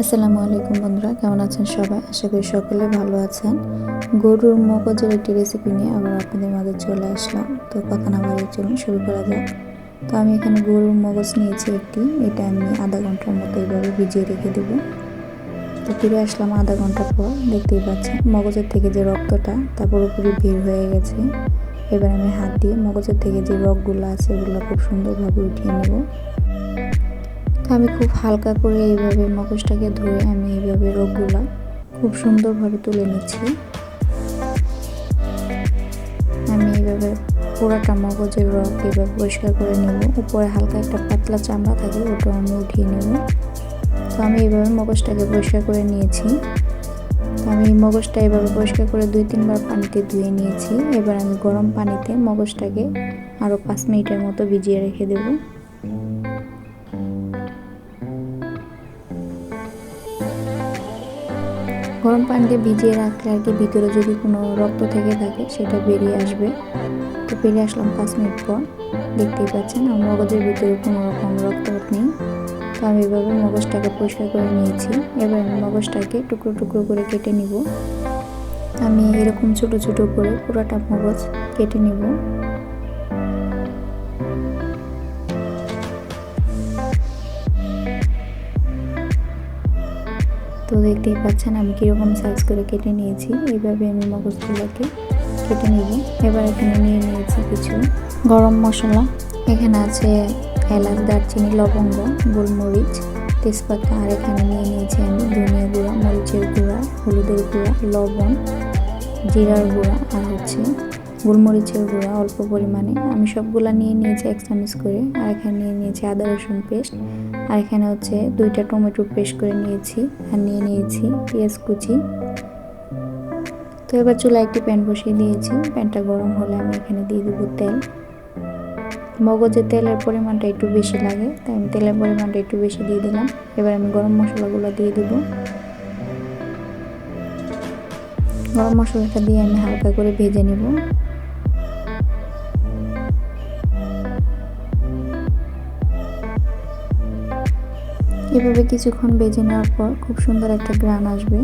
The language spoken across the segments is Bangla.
আসসালামু আলাইকুম বন্ধুরা, কেমন আছেন সবাই? আশা করি সকলে ভালো আছেন। গরুর মগজের একটি রেসিপি নিয়ে আবার আপনাদের মাঝে চলে আসলাম। তো কথা না বাড়িয়ে চলুন, শুরু করা যাক। তো আমি এখানে গরুর মগজ নিয়েছি একটি। এটা আমি আধা ঘণ্টার মতো এইভাবে ভিজিয়ে রেখে দেবো। তো ফিরে আসলাম আধা ঘণ্টা পর, দেখতেই পাচ্ছেন মগজের থেকে যে রক্তটা তা পুরোপুরি ভিড় হয়ে গেছে। এবার আমি হাত দিয়ে মগজের থেকে যে রগগুলো আছে, এগুলো খুব সুন্দরভাবে উঠিয়ে নেব। তো আমি খুব হালকা করে এইভাবে মগজটাকে ধরে আমি এইভাবে রোগগুলো খুব সুন্দরভাবে তুলে নিচ্ছি। আমি এইভাবে পুরাটা মগজের রগ এইভাবে পরিষ্কার করে নেব। উপরে হালকা একটা পাতলা চামড়া থাকে, ওটা আমি উঠিয়ে নেব। তো আমি এইভাবে মগজটাকে পরিষ্কার করে নিয়েছি। তো আমি মগজটা এভাবে পরিষ্কার করে দুই তিনবার পানিতে ধুয়ে নিয়েছি। এবার আমি গরম পানিতে মগজটাকে আরও পাঁচ মিনিটের মতো ভিজিয়ে রেখে দেবো। গরম পানিতে ভিজিয়ে রাখলে আর কি ভিতরে যদি কোনো রক্ত থেকে থাকে, সেটা বেরিয়ে আসবে। তো বেরিয়ে আসলাম পাঁচ মিনিট পর। দেখতেই পাচ্ছেন আমার মগজের ভিতরে কোনো রকম রক্ত নেই। তো আমি এভাবে মগজটাকে পরিষ্কার করে নিয়েছি। এবার আমি মগজটাকে টুকরো টুকরো করে কেটে নিব। আমি এরকম ছোট ছোট করে পুরোটা মগজ কেটে নিব। তো দেখতেই পাচ্ছেন আমি কীরকম সাইজ করে কেটে নিয়েছি। এইভাবে আমি মগজগুলোকে কেটে নিব। এবার এখানে নিয়ে নিয়েছি কিছু গরম মশলা। এখানে আছে এলাচ, দারচিনি, লবঙ্গ, গোলমরিচ, তেজপাতা, আর এখানে নিয়ে নিয়েছি আমি ধনিয়া গুঁড়া, মরিচের গুঁড়া, হলুদের গুঁড়া, লবণ, জিরার গুঁড়া, আর হচ্ছে গোলমরিচের গুঁড়া অল্প পরিমাণে। আমি সবগুলা নিয়ে নিয়েছি এক চামচ করে, আর এখানে নিয়ে নিয়েছি আদা, রসুন পেস্ট, আর এখানে হচ্ছে দুইটা টমেটো পেস্ট করে নিয়েছি, আর নিয়ে নিয়েছি পেঁয়াজ কুচি। তো এবার চুলা একটি প্যান বসিয়ে দিয়েছি। প্যানটা গরম হলে আমি এখানে দিয়ে দেবো তেল। মগজের তেলের পরিমাণটা একটু বেশি লাগে, তাই আমি তেলের পরিমাণটা একটু বেশি দিয়ে দিলাম। এবার আমি গরম মশলাগুলো দিয়ে দেব। গরম মশলাটা দিয়ে আমি হালকা করে ভেজে নেব। এভাবে কিছুক্ষণ বেজে নেওয়ার পর খুব সুন্দর একটা গ্রান আসবে।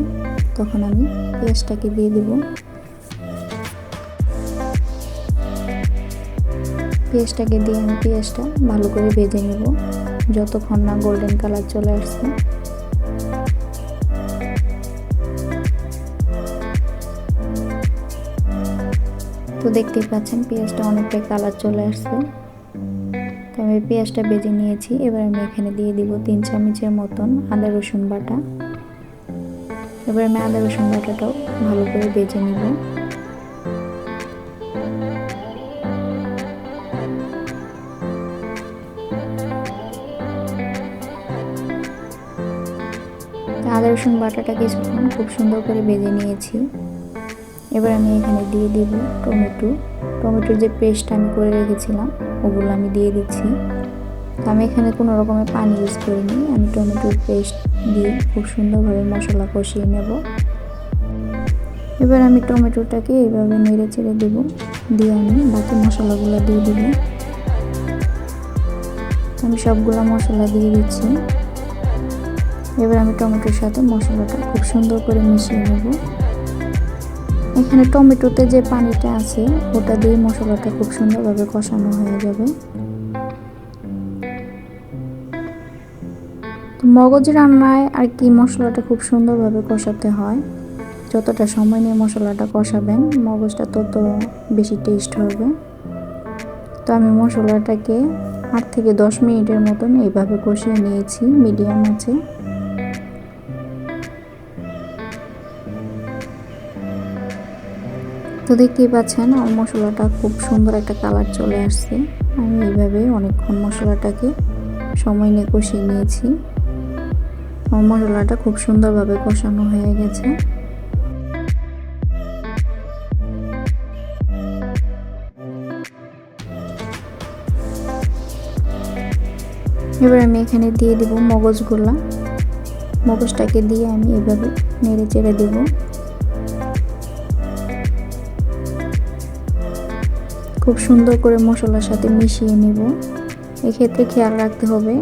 তখন আমি পেঁয়াজটাকে দিয়ে দেব। পেঁয়াজটাকে দিয়ে আমি পেঁয়াজটা ভালো করে ভেজে নেব। যতক্ষণ না গোল্ডেন কালার চলে আসছে। তো দেখতেই পাচ্ছেন পেঁয়াজটা অনেকটাই কালার চলে আসছে। তো আমি পেঁয়াজটা বেজে নিয়েছি। এবার আমি এখানে দিয়ে দিব তিন চামচের মতন আদা রসুন বাটা। এবার আমি আদা রসুন বাটাটাও ভালো করে বেজে নিব। আদা রসুন বাটাটা কিছুক্ষণ খুব সুন্দর করে বেজে নিয়েছি। এবার আমি এখানে দিয়ে দিব টমেটো। টমেটোর যে পেস্ট আমি করে রেখেছিলাম, ওগুলো আমি দিয়ে দিচ্ছি। আমি এখানে কোনো রকমের পানি ইউজ করিনি। আমি টমেটোর পেস্ট দিয়ে খুব সুন্দরভাবে মশলা কষিয়ে নেব। এবার আমি টমেটোটাকে এইভাবে নেড়ে চেড়ে দেবো। দিয়ে আমি বাকি মশলাগুলো দিয়ে দিব। আমি সবগুলো মশলা দিয়ে দিচ্ছি। এবার আমি টমেটোর সাথে মশলাটা খুব সুন্দর করে মিশিয়ে নেব। এখানে টমেটোতে যে পানিটা আছে, ওটা দিয়ে মশলাটা খুব সুন্দরভাবে কষানো হয়ে যাবে। মগজ রান্নায় আর কি মশলাটা খুব সুন্দরভাবে কষাতে হয়। যতটা সময় নিয়ে মশলাটা কষাবেন, মগজটা তত বেশি টেস্ট হবে। তো আমি মশলাটাকে আট থেকে দশ মিনিটের মতন এইভাবে কষিয়ে নিয়েছি মিডিয়াম আছে। তো দেখতেই পাচ্ছেন আমার মশলাটা খুব সুন্দর একটা কালার চলে আসছে। আমি এইভাবে অনেকক্ষণ মশলাটাকে সময় নিয়ে কষিয়ে নিয়েছি। মশলাটা খুব সুন্দরভাবে কষানো হয়ে গেছে। এবার আমি এখানে দিয়ে দিব মগজগুলা। মগজটাকে দিয়ে আমি এভাবে নেড়ে চেড়ে দেবো। খুব সুন্দর করে মশলার সাথে মিশিয়ে নেব। এক্ষেত্রে খেয়াল রাখতে হবে,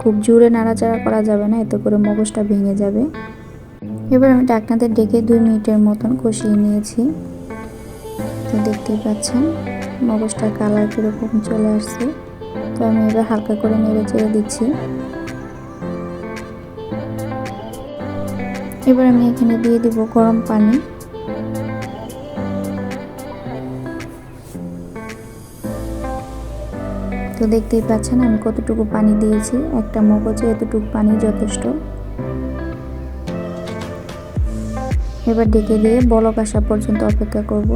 খুব জোরে নাড়াচাড়া করা যাবে না, এতে করে মগজটা ভেঙে যাবে। এবার আমি ডাকনাতে ডেকে দুই মিনিটের মতন কষিয়ে নিয়েছি। তো দেখতেই পাচ্ছেন, মগজটার কালার কীরকম চলে আসছে। তো আমি এবার হালকা করে নেড়ে চেড়ে দিচ্ছি। এবার আমি এখানে দিয়ে দিব গরম পানি। তো দেখতেই পাচ্ছেন আমি কতটুকু পানি দিয়েছি, একটা মগজে এতটুকু পানি যথেষ্ট। এবার ডেকে দিয়ে বলক আসা পর্যন্ত অপেক্ষা করব।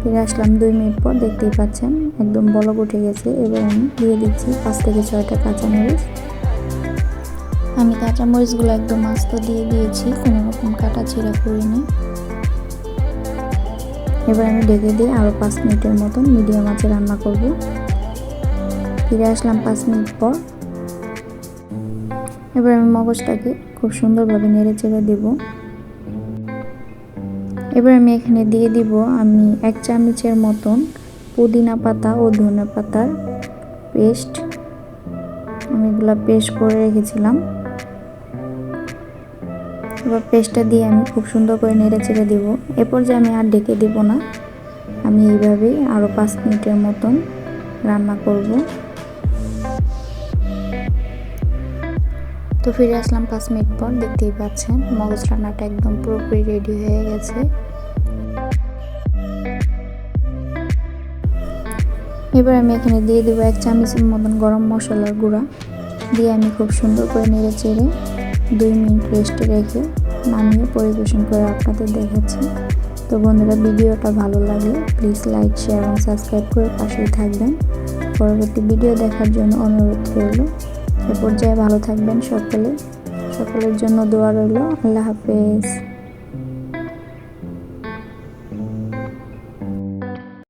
ফিরে আসলাম দুই মিনিট পর, দেখতেই পাচ্ছেন একদম বলক উঠে গেছে, এবার আমি দিয়ে দিচ্ছি পাঁচ থেকে ছয়টা কাঁচামরিচ। আমি কাঁচামরিচগুলো একদম আস্ত দিয়ে দিয়েছি, কোনো রকম কাটা ছিঁড়া করিনি। এবার আমি ডেকে দিয়ে আরও পাঁচ মিনিটের মতন মিডিয়াম আঁচে রান্না করব। ফিরে আসলাম পাঁচ মিনিট পর। এবার আমি মগজটাকে খুব সুন্দরভাবে নেড়ে চেড়ে দেবো। এবার আমি এখানে দিয়ে দিব আমি এক চামচের মতন পুদিনা পাতা ও ধনে পাতার পেস্ট। আমি এগুলো পেস্ট করে রেখেছিলাম। এবার পেস্টটা দিয়ে আমি খুব সুন্দর করে নেড়ে চেড়ে দেব। এরপর যে আমি আর ডেকে দেব না। আমি এইভাবেই আরও পাঁচ মিনিটের মতন রান্না করব। তো ফিরে আসলাম পাঁচ মিনিট পর, দেখতেই পাচ্ছেন মগজ রান্নাটা একদম পুরোপুরি রেডি হয়ে গেছে। এবার আমি এখানে দিয়ে দেবো এক চামচের মতন গরম মশলার গুঁড়া। দিয়ে আমি খুব সুন্দর করে নেড়ে চেড়ে দুই মিনিট রেস্টে রেখে নামিয়ে পরিবেশন করে আপনাদের দেখাচ্ছি। তো বন্ধুরা, ভিডিওটা ভালো লাগলে প্লিজ লাইক শেয়ার এবং সাবস্ক্রাইব করে পাশেই থাকবেন। পরবর্তী ভিডিও দেখার জন্য অনুরোধ রইল। এ পর্যায়ে ভালো থাকবেন সকলে। সকলের জন্য দোয়া রইল। আল্লাহ হাফেজ।